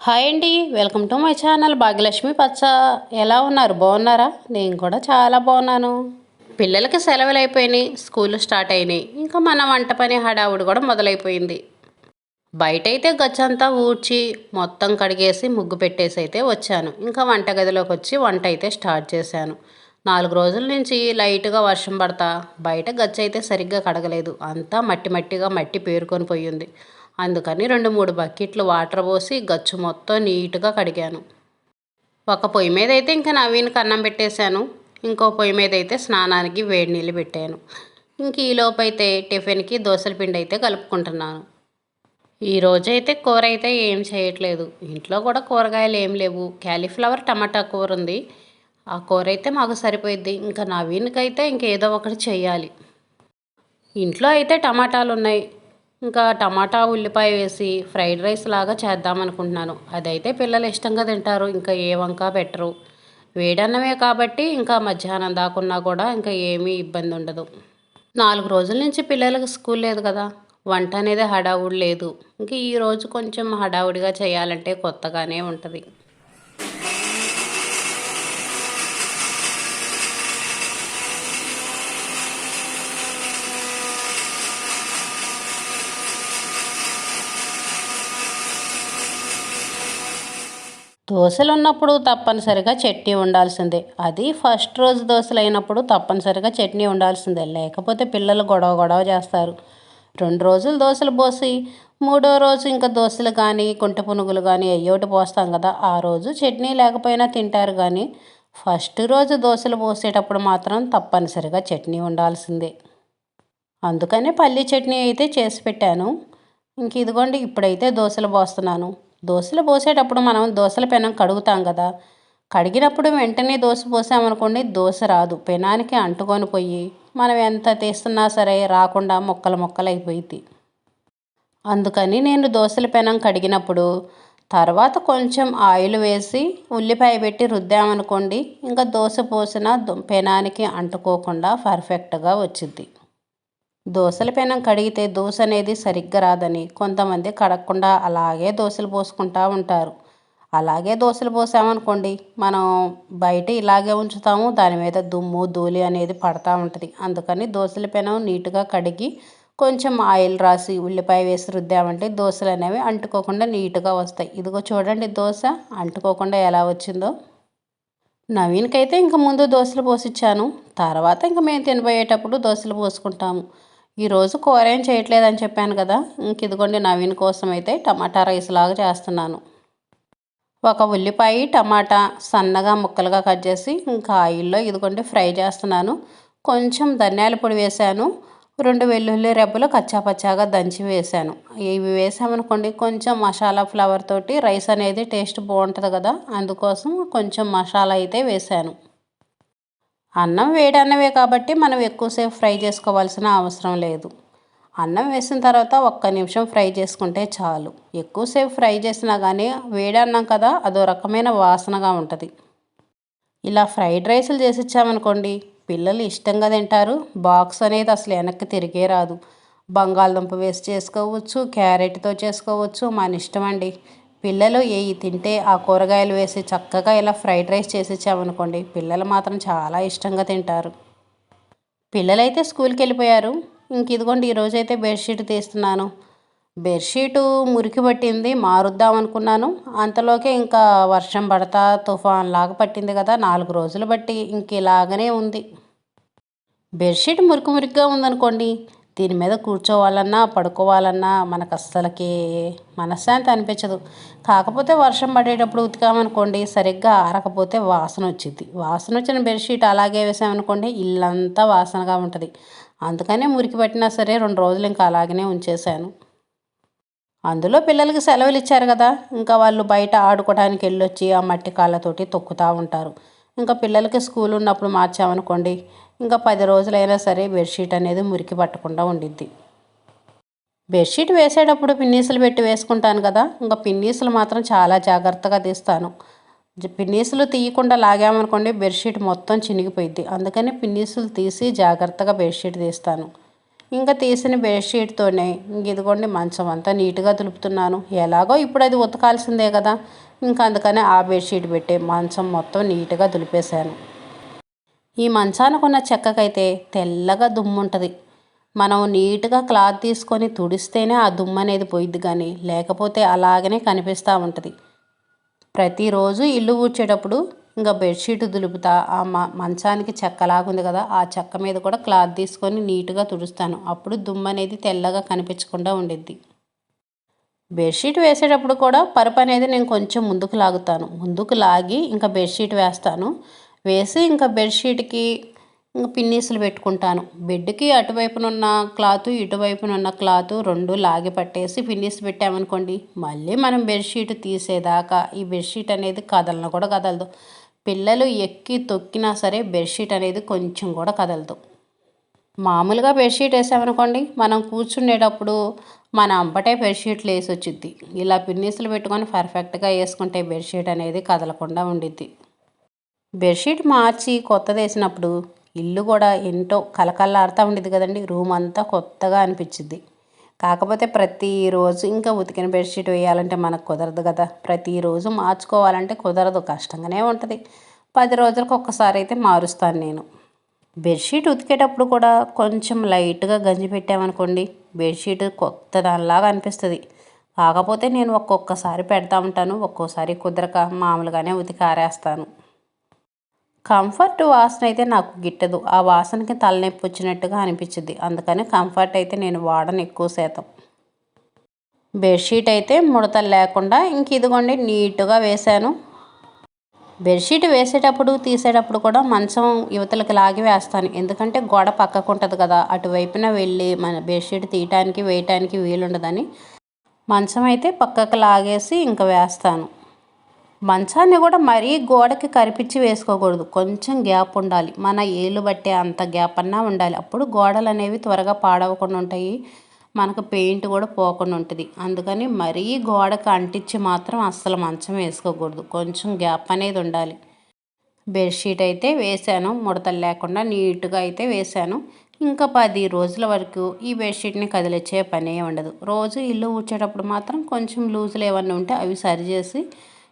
Hi అండి welcome to my channel Bhagyalakshmi Pacha. ఎలా ఉన్నారు? బాగున్నారా? నేను కూడా చాలా బాగున్నాను. పిల్లలకి సెలవులు అయిపోయినాయి స్కూల్ స్టార్ట్ అయినాయి. ఇంకా మన వంట పని హడావుడి కూడా మొదలైపోయింది. బయట అయితే గచ్చంతా ఊడ్చి మొత్తం కడిగేసి ముగ్గు పెట్టేసి అయితే వచ్చాను. ఇంకా వంటగదిలోకి వచ్చి వంట అయితే స్టార్ట్ చేశాను. నాలుగు రోజుల నుంచి లైట్గా వర్షం పడతా బయట గచ్చ అయితే సరిగ్గా కడగలేదు. అంతా మట్టి మట్టిగా మట్టి పేరుకొని పోయింది. అందుకని రెండు మూడు బకెట్లు వాటర్ పోసి గచ్చు మొత్తం నీట్గా కడిగాను. ఒక పొయ్యి మీద అయితే ఇంకా నవీన్కి అన్నం పెట్టేశాను. ఇంకో పొయ్యి మీద అయితే స్నానానికి వేడి నీళ్ళు పెట్టాను. ఇంక ఈలోపు అయితే టిఫిన్కి దోశల పిండి అయితే కలుపుకుంటున్నాను. ఈ రోజైతే కూర అయితే ఏం చేయట్లేదు. ఇంట్లో కూడా కూరగాయలు ఏం లేవు. క్యాలీఫ్లవర్ టమాటా కూర ఉంది. ఆ కూర అయితే మాకు సరిపోయిద్ది. ఇంకా నవీన్కైతే ఇంకేదో ఒకటి చేయాలి ఇంట్లో అయితే టమాటాలు ఉన్నాయి ఇంకా టమాటా ఉల్లిపాయ వేసి ఫ్రైడ్ రైస్ లాగా చేద్దాం అనుకుంటున్నాను. అదైతే పిల్లలు ఇష్టంగా తింటారు ఇంకా ఏ వంక పెట్టరు. వేడన్నమే కాబట్టి ఇంకా మధ్యాహ్నం దాకున్నా కూడా ఇంకా ఏమీ ఇబ్బంది ఉండదు. నాలుగు రోజుల నుంచి పిల్లలకు స్కూల్ లేదు కదా వంట అనేది హడావుడి లేదు. ఇంక ఈరోజు కొంచెం హడావుడిగా చేయాలంటే కొత్తగానే ఉంటుంది. దోశలు ఉన్నప్పుడు తప్పనిసరిగా చట్నీ ఉండాల్సిందే. అది ఫస్ట్ రోజు దోశలు అయినప్పుడు తప్పనిసరిగా చట్నీ ఉండాల్సిందే. లేకపోతే పిల్లలు గొడవ గొడవ చేస్తారు. రెండు రోజులు దోశలు పోసి మూడో రోజు ఇంకా దోశలు కానీ కుంట పునుగులు కానీ అయ్యోటి పోస్తాం కదా. ఆ రోజు చట్నీ లేకపోయినా తింటారు కానీ ఫస్ట్ రోజు దోశలు పోసేటప్పుడు మాత్రం తప్పనిసరిగా చట్నీ ఉండాల్సిందే. అందుకనే పల్లీ చట్నీ అయితే చేసి పెట్టాను. ఇంక ఇదిగోండి ఇప్పుడైతే దోశలు పోస్తున్నాను. దోశలు పోసేటప్పుడు మనం దోశల పెనం కడుగుతాం కదా. కడిగినప్పుడు వెంటనే దోశ పోసామనుకోండి దోశ రాదు. పెనానికి అంటుకొని పోయి మనం ఎంత తీస్తున్నా సరే రాకుండా మొక్కలు మొక్కలు అయిపోయింది అందుకని నేను దోశల పెనం కడిగినప్పుడు తర్వాత కొంచెం ఆయిల్ వేసి ఉల్లిపాయ పెట్టి రుద్దామనుకోండి ఇంకా దోశ పోసిన పెనానికి అంటుకోకుండా పర్ఫెక్ట్గా వచ్చింది దోశల పెనం కడిగితే దోశ అనేది సరిగ్గా రాదని కొంతమంది కడగకుండా అలాగే దోశలు పోసుకుంటూ ఉంటారు. అలాగే దోశలు పోసామనుకోండి మనం బయట ఇలాగే ఉంచుతాము దాని మీద దుమ్ము ధూళి అనేది పడతా ఉంటుంది. అందుకని దోశల పెనం నీట్గా కడిగి కొంచెం ఆయిల్ రాసి ఉల్లిపాయ వేసి రుద్దామంటే దోశలు అనేవి అంటుకోకుండా నీట్గా వస్తాయి. ఇదిగో చూడండి దోశ అంటుకోకుండా ఎలా వచ్చిందో. నవీన్కైతే ఇంక ముందు దోశలు పోసిచ్చాను తర్వాత ఇంక మేము తినబోయేటప్పుడు దోశలు పోసుకుంటాము. ఈరోజు కూర ఏం చేయట్లేదని చెప్పాను కదా ఇంక ఇదిగోండి నవీన్ కోసం అయితే టమాటా రైస్ లాగా చేస్తున్నాను. ఒక ఉల్లిపాయ టమాటా సన్నగా ముక్కలుగా కట్ చేసి ఇంకా ఆయిల్లో ఇదిగోండి ఫ్రై చేస్తున్నాను. కొంచెం ధనియాల పొడి వేశాను రెండు వెల్లుల్లి రెబ్బలు కచ్చాపచ్చాగా దంచి వేశాను ఇవి వేసామనుకోండి కొంచెం మసాలా ఫ్లవర్ తోటి రైస్ అనేది టేస్ట్ బాగుంటుంది కదా అందుకోసం కొంచెం మసాలా అయితే వేశాను అన్నం వేడి అన్నమే కాబట్టి మనం ఎక్కువసేపు ఫ్రై చేసుకోవాల్సిన అవసరం లేదు. అన్నం వేసిన తర్వాత ఒక్క నిమిషం ఫ్రై చేసుకుంటే చాలు. ఎక్కువసేపు ఫ్రై చేసినా కానీ వేడి అన్నం కదా అదో రకమైన వాసనగా ఉంటుంది. ఇలా ఫ్రైడ్ రైసులు చేసి ఇచ్చామనుకోండి పిల్లలు ఇష్టంగా తింటారు. బాక్స్ అనేది అసలు వెనక్కి తిరిగే రాదు. బంగాళదుంప వేసి చేసుకోవచ్చు క్యారెట్తో చేసుకోవచ్చు మన ఇష్టం అండి పిల్లలు ఏవి తింటే ఆ కూరగాయలు వేసి చక్కగా ఇలా ఫ్రైడ్ రైస్ చేసిచ్చామనుకోండి పిల్లలు మాత్రం చాలా ఇష్టంగా తింటారు. పిల్లలైతే స్కూల్కి వెళ్ళిపోయారు. ఇంక ఇదిగోండి ఈరోజైతే బెడ్షీట్ తీస్తున్నాను. బెడ్షీటు మురికి పట్టింది మారుద్దాం అనుకున్నాను. అంతలోకే ఇంకా వర్షం పడతా తుఫాన్ లాగా పట్టింది కదా నాలుగు రోజులు బట్టి ఇంక ఇలాగనే ఉంది. బెడ్షీట్ మురికి మురికిగా ఉందనుకోండి దీని మీద కూర్చోవాలన్నా పడుకోవాలన్నా మనకు అస్సలకి మనశ్శాంతి అనిపించదు. కాకపోతే వర్షం పడేటప్పుడు ఉతికామనుకోండి సరిగ్గా ఆరకపోతే వాసన వచ్చింది వాసన వచ్చిన బెడ్షీట్ అలాగే వేసామనుకోండి ఇల్లంతా వాసనగా ఉంటుంది. అందుకనే మురికి పట్టినా సరే రెండు రోజులు ఇంకా అలాగనే ఉంచేశాను. అందులో పిల్లలకి సెలవులు ఇచ్చారు కదా ఇంకా వాళ్ళు బయట ఆడుకోవడానికి వెళ్ళొచ్చి ఆ మట్టి కాళ్ళతోటి తొక్కుతూ ఉంటారు. ఇంకా పిల్లలకి స్కూల్ ఉన్నప్పుడు మార్చామనుకోండి ఇంకా పది రోజులైనా సరే బెడ్షీట్ అనేది మురికి పట్టకుండా ఉండిద్ది. బెడ్షీట్ వేసేటప్పుడు పిన్నీసులు పెట్టి వేసుకుంటాను కదా ఇంకా పిన్నీసులు మాత్రం చాలా జాగ్రత్తగా తీస్తాను. పిన్నీసులు తీయకుండా లాగామనుకోండి బెడ్షీట్ మొత్తం చినిగిపోయిద్ది. అందుకని పిన్నీసులు తీసి జాగ్రత్తగా బెడ్షీట్ తీస్తాను. ఇంకా తీసిన బెడ్షీట్తోనే ఇంక ఇదిగోండి మంచం అంతా నీట్గా దులుపుతున్నాను. ఎలాగో ఇప్పుడు అది ఉతకాల్సిందే కదా ఇంకా అందుకనే ఆ బెడ్షీట్ పెట్టే మంచం మొత్తం నీట్గా దులిపేశాను. ఈ మంచానకున్న చెక్కకైతే తెల్లగా దుమ్ము ఉంటుంది మనం నీట్గా క్లాత్ తీసుకొని తుడిస్తేనే ఆ దుమ్ము అనేది పోయిద్ది కానీ లేకపోతే అలాగనే కనిపిస్తూ ఉంటుంది. ప్రతిరోజు ఇల్లు ఊడ్చేటప్పుడు ఇంకా బెడ్షీట్ దులుపుతా ఆ మంచానికి చెక్కలాగుంది కదా ఆ చెక్క మీద కూడా క్లాత్ తీసుకొని నీట్గా తుడుస్తాను. అప్పుడు దుమ్ము అనేది తెల్లగా కనిపించకుండా ఉండిద్ది. బెడ్షీట్ వేసేటప్పుడు కూడా పరుపు అనేది నేను కొంచెం ముందుకు లాగుతాను. ముందుకు లాగి ఇంకా బెడ్షీట్ వేస్తాను. వేసి ఇంకా బెడ్షీట్కి ఇంకా పిన్నీసులు పెట్టుకుంటాను. బెడ్కి అటువైపునున్న క్లాత్ ఇటువైపునున్న క్లాత్ రెండు లాగి పట్టేసి పిన్నీస్ పెట్టామనుకోండి మళ్ళీ మనం బెడ్షీట్ తీసేదాకా ఈ బెడ్షీట్ అనేది కదలను కూడా కదలదు. పిల్లలు ఎక్కి తొక్కినా సరే బెడ్షీట్ అనేది కొంచెం కూడా కదలదు. మామూలుగా బెడ్షీట్ వేసామనుకోండి మనం కూర్చునేటప్పుడు మన అంబటే బెడ్షీట్లు వేసి వచ్చిద్ది ఇలా పిన్నీసులు పెట్టుకొని పర్ఫెక్ట్గా వేసుకుంటే బెడ్షీట్ అనేది కదలకుండా ఉండిద్ది. బెడ్షీట్ మార్చి కొత్తది వేసినప్పుడు ఇల్లు కూడా ఎంతో కలకల్లాడుతూ ఉండేది కదండి. రూమ్ అంతా కొత్తగా అనిపించింది కాకపోతే ప్రతిరోజు ఇంకా ఉతికిన బెడ్షీట్ వేయాలంటే మనకు కుదరదు కదా. ప్రతిరోజు మార్చుకోవాలంటే కుదరదు. కష్టంగానే ఉంటుంది. పది రోజులకు ఒక్కసారి అయితే మారుస్తాను నేను. బెడ్షీట్ ఉతికేటప్పుడు కూడా కొంచెం లైట్గా గంజి పెట్టామనుకోండి బెడ్షీట్ కొత్త దానిలాగా అనిపిస్తుంది. కాకపోతే నేను ఒక్కొక్కసారి పెడతా ఉంటాను ఒక్కోసారి కుదరక మామూలుగానే ఉతికి ఆరేస్తాను. కంఫర్ట్ వాసన అయితే నాకు గిట్టదు. ఆ వాసనకి తలనొప్పి వచ్చినట్టుగా అనిపించింది అందుకని కంఫర్ట్ అయితే నేను వాడను ఎక్కువ శాతం. బెడ్షీట్ అయితే ముడతలు లేకుండా ఇంక ఇదిగోండి నీట్గా వేశాను. బెడ్షీట్ వేసేటప్పుడు తీసేటప్పుడు కూడా మంచం యువతలకి లాగి వేస్తాను. ఎందుకంటే గోడ పక్కకు ఉంటుంది కదా అటువైపున వెళ్ళి మన బెడ్షీట్ తీయటానికి వేయటానికి వీలుండదని మంచం అయితే పక్కకు లాగేసి ఇంకా వేస్తాను. మంచాన్ని కూడా మరీ గోడకి కరిపించి వేసుకోకూడదు. కొంచెం గ్యాప్ ఉండాలి. మన ఏలు బట్టే అంత గ్యాప్ అన్నా ఉండాలి. అప్పుడు గోడలు అనేవి త్వరగా పాడవకుండా ఉంటాయి. మనకు పెయింట్ కూడా పోకుండా ఉంటుంది. అందుకని మరీ గోడకు అంటించి మాత్రం అస్సలు మంచం వేసుకోకూడదు. కొంచెం గ్యాప్ అనేది ఉండాలి. బెడ్షీట్ అయితే వేసాను ముడతలు లేకుండా నీట్గా అయితే వేసాను ఇంకా పది రోజుల వరకు ఈ బెడ్షీట్ని కదిలిచ్చే పనే ఉండదు. రోజు ఇల్లు ఊడ్చేటప్పుడు మాత్రం కొంచెం లూజులు ఏమన్నా ఉంటే అవి సరిచేసి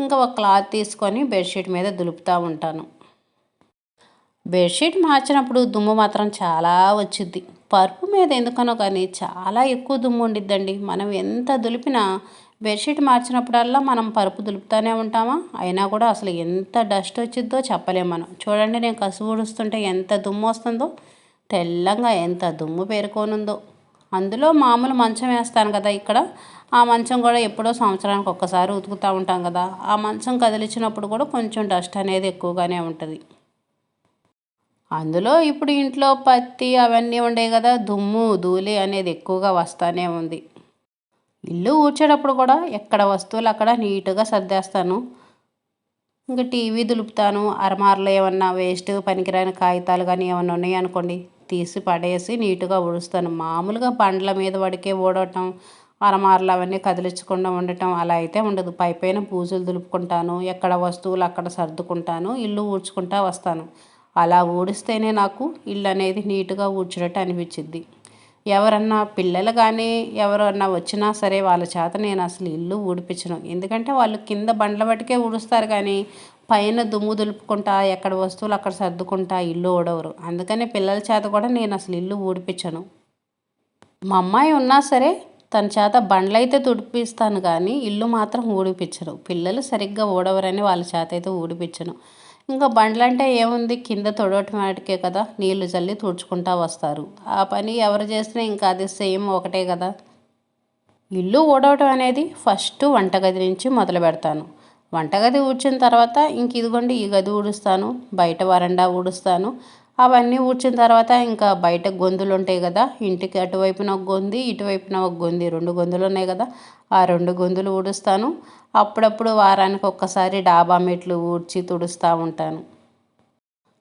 ఇంకా ఒక క్లాత్ తీసుకొని బెడ్షీట్ మీద దులుపుతూ ఉంటాను. బెడ్షీట్ మార్చినప్పుడు దుమ్ము మాత్రం చాలా వచ్చింది పరుపు మీద ఎందుకనో కానీ చాలా ఎక్కువ దుమ్ము ఉండిద్దండి. మనం ఎంత దులిపినా బెడ్షీట్ మార్చినప్పుడల్లా మనం పరుపు దులుపుతూనే ఉంటామా? అయినా కూడా అసలు ఎంత డస్ట్ వచ్చిద్దో చెప్పలేము మనం. చూడండి నేను కసువు ఊడుస్తుంటే ఎంత దుమ్ము వస్తుందో. తెల్లంగా ఎంత దుమ్ము పేరుకోనుందో. అందులో మామూలు మంచం వేస్తాను కదా ఇక్కడ. ఆ మంచం కూడా ఎప్పుడో సంవత్సరానికి ఒక్కసారి ఉతుకుతూ ఉంటాం కదా ఆ మంచం కదిలించినప్పుడు కూడా కొంచెం డస్ట్ అనేది ఎక్కువగానే ఉంటుంది. అందులో ఇప్పుడు ఇంట్లో పత్తి అవన్నీ ఉండే కదా దుమ్ము ధూళి అనేది ఎక్కువగా వస్తూనే ఉంది. ఇల్లు ఊడ్చేటప్పుడు కూడా ఎక్కడ వస్తువులు అక్కడ నీట్గా సర్దేస్తాను. ఇంకా టీవీ దులుపుతాను. అరమార్లో ఏమన్నా వేస్ట్ పనికిరాని కాగితాలు కానీ ఏమన్నా ఉన్నాయి అనుకోండి తీసి పడేసి నీట్గా ఊడుస్తాను. మామూలుగా బండ్ల మీద పడికే ఊడటం అరమార్లు అవన్నీ కదిలించకుండా ఉండటం అలా అయితే ఉండదు. పై పైన పూజలు దులుపుకుంటాను ఎక్కడ వస్తువులు అక్కడ సర్దుకుంటాను ఇల్లు ఊడ్చుకుంటా వస్తాను. అలా ఊడిస్తేనే నాకు ఇల్లు అనేది నీట్గా ఊడ్చినట్టు అనిపించింది ఎవరన్నా పిల్లలు కానీ ఎవరన్నా వచ్చినా సరే వాళ్ళ చేత నేను అసలు ఇల్లు ఊడిపించను. ఎందుకంటే వాళ్ళు కింద బండ్ల బట్టికే ఊడుస్తారు కానీ పైన దుమ్ము దులుపుకుంటా ఎక్కడ వస్తువులు అక్కడ సర్దుకుంటా ఇల్లు ఊడవరు. అందుకనే పిల్లల చేత కూడా నేను అసలు ఇల్లు ఊడిపించను. మా అమ్మాయి ఉన్నా సరే తన చేత బండ్లైతే తుడిపిస్తాను కానీ ఇల్లు మాత్రం ఊడిపించను పిల్లలు సరిగ్గా ఊడవరని వాళ్ళ చేత అయితే ఊడిపించను ఇంకా బండ్లు అంటే ఏముంది? కింద తొడవటమాటికే కదా నీళ్ళు చల్లి తుడుచుకుంటా వస్తారు. ఆ పని ఎవరు చేసినా ఇంకా అది సేమ్ ఒకటే కదా. ఇల్లు ఊడవటం అనేది ఫస్ట్ వంటగది నుంచి మొదలు పెడతాను. వంటగది ఊడ్చిన తర్వాత ఇంక ఇదిగోండి ఈ గది ఊడుస్తాను బయట వరండా ఊడుస్తాను. అవన్నీ ఊడ్చిన తర్వాత ఇంకా బయట గొంతులు ఉంటాయి కదా ఇంటికి అటువైపున ఒక గొంది ఇటువైపున ఒక గొంది రెండు గొంతులు ఉన్నాయి కదా ఆ రెండు గొంతులు ఊడుస్తాను. అప్పుడప్పుడు వారానికి ఒక్కసారి డాబా మెట్లు ఊడ్చి తుడుస్తూ ఉంటాను.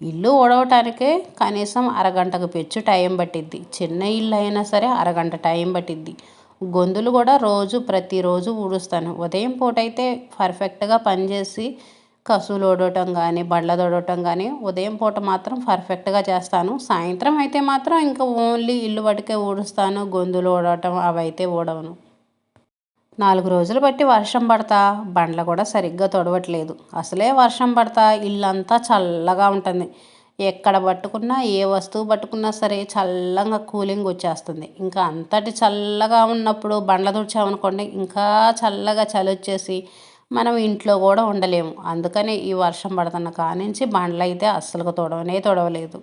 ఇల్లు ఊడవటానికే కనీసం అరగంటకు పెచ్చు టైం పట్టిద్ది. చిన్న ఇల్లు అయినా సరే అరగంట టైం పట్టిద్ది. గొంతులు కూడా రోజు ప్రతిరోజు ఊడుస్తాను. ఉదయం పూట అయితే పర్ఫెక్ట్గా పనిచేసి కసులు ఓడటం కానీ బండ్ల తొడవటం కానీ ఉదయం పూట మాత్రం పర్ఫెక్ట్గా చేస్తాను. సాయంత్రం అయితే మాత్రం ఇంకా ఓన్లీ ఇల్లు పట్టుకే ఊడుస్తాను గొంతులు ఊడటం అవి అయితే ఊడవను. నాలుగు రోజులు బట్టి వర్షం పడతా బండ్లు కూడా సరిగ్గా తొడవట్లేదు. అసలే వర్షం పడతా ఇల్లంతా చల్లగా ఉంటుంది. ఎక్కడ పట్టుకున్నా ఏ వస్తువు పట్టుకున్నా సరే చల్లగా కూలింగ్ వచ్చేస్తుంది. ఇంకా అంతటి చల్లగా ఉన్నప్పుడు బండ్ల తుడిచామనుకోండి ఇంకా చల్లగా చలి వచ్చేసి మనం ఇంట్లో కూడా ఉండలేము. అందుకనే ఈ వర్షం పడుతున్న కానించి బండ్లు అయితే అస్సలు తొడవనే తొడవలేదు.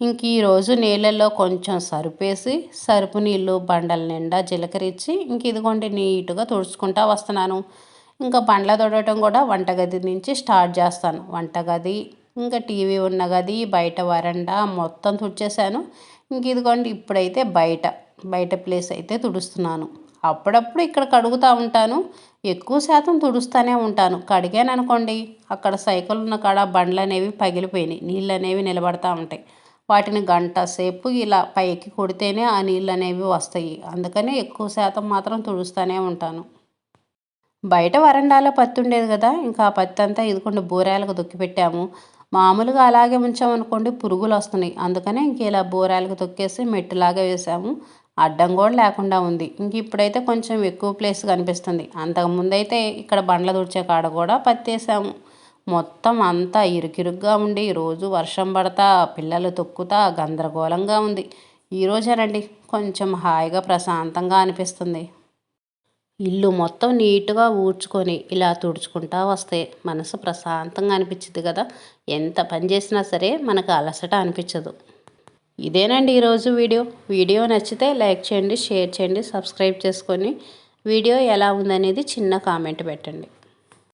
ఇంక ఈరోజు నీళ్ళల్లో కొంచెం సరుపేసి సరుపు నీళ్ళు బండల నిండా జీలకరించి ఇంక ఇదిగోండి నీట్గా తుడుచుకుంటా వస్తున్నాను. ఇంకా బండ్ల తొడటం కూడా వంటగది నుంచి స్టార్ట్ చేస్తాను. వంటగది ఇంకా టీవీ ఉన్న గది బయట వరండా మొత్తం తుడిచేశాను. ఇంక ఇదిగోండి ఇప్పుడైతే బయట బయట ప్లేస్ అయితే తుడుస్తున్నాను. అప్పుడప్పుడు ఇక్కడ కడుగుతూ ఉంటాను. ఎక్కువ శాతం తుడుస్తూనే ఉంటాను. కడిగాను అనుకోండి అక్కడ సైకిల్ ఉన్న కాడ బండ్లు అనేవి పగిలిపోయినాయి. నీళ్ళు అనేవి నిలబడతా ఉంటాయి. వాటిని గంట సేపు ఇలా పైకి కొడితేనే ఆ నీళ్ళు అనేవి వస్తాయి. అందుకనే ఎక్కువ శాతం మాత్రం తుడుస్తూనే ఉంటాను. బయట వరండాలో పత్తి ఉండేది కదా ఇంకా ఆ పత్తి అంతా ఇదికుండా బూరాలకు దొక్కిపెట్టాము మామూలుగా అలాగే ఉంచామనుకోండి పురుగులు వస్తున్నాయి అందుకనే ఇంక ఇలా బూరాలకు తొక్కేసి మెట్టులాగా వేసాము. అడ్డం కూడా లేకుండా ఉంది. ఇంక ఇప్పుడైతే కొంచెం ఎక్కువ ప్లేస్ కనిపిస్తుంది. అంతకుముందు అయితే ఇక్కడ బండ్ల తుడిచే కాడ కూడా పత్తేసాము. మొత్తం అంతా ఇరుకిరుగ్గా ఉండి రోజు వర్షం పడతా పిల్లలు తొక్కుతా గందరగోళంగా ఉంది. ఈరోజేనండి కొంచెం హాయిగా ప్రశాంతంగా అనిపిస్తుంది. ఇల్లు మొత్తం నీట్గా ఊడ్చుకొని ఇలా తుడుచుకుంటా వస్తే మనసు ప్రశాంతంగా అనిపించింది కదా. ఎంత పని చేసినా సరే మనకు అలసట అనిపించదు. ఇదేనండి ఈరోజు వీడియో. వీడియో నచ్చితే లైక్ చేయండి షేర్ చేయండి సబ్స్క్రైబ్ చేసుకొని వీడియో ఎలా ఉందనేది చిన్న కామెంట్ పెట్టండి.